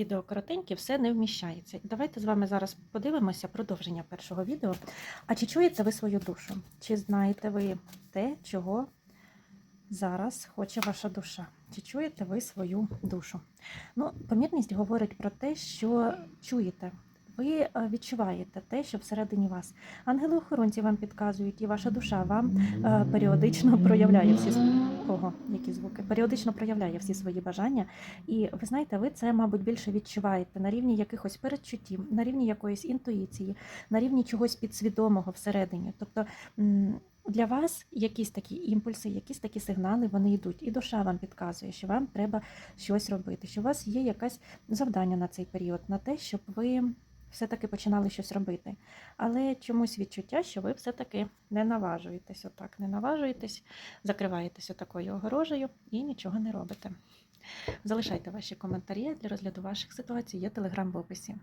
відео коротеньке, все не вміщається. Давайте з вами зараз подивимося продовження першого відео. А чи чуєте ви свою душу? Чи знаєте ви те, чого зараз хоче ваша душа? Чи чуєте ви свою душу? Ну, помірність говорить про те, що чуєте. Ви е, відчуваєте те, що всередині вас. Ангели-охоронці вам підказують, і ваша душа вам е, періодично проявляє всі Ого, які звуки періодично проявляє всі свої бажання. І ви знаєте, ви це, мабуть, більше відчуваєте на рівні якихось передчуттів, на рівні якоїсь інтуїції, на рівні чогось підсвідомого всередині. Тобто для вас якісь такі імпульси, якісь такі сигнали вони йдуть, і душа вам підказує, що вам треба щось робити, що у вас є якесь завдання на цей період, на те, щоб ви все-таки починали щось робити. Але чомусь відчуття, що ви все-таки не наважуєтесь отак, не наважуєтесь, закриваєтеся такою огорожею і нічого не робите. Залишайте ваші коментарі для розгляду ваших ситуацій, є телеграм в описі.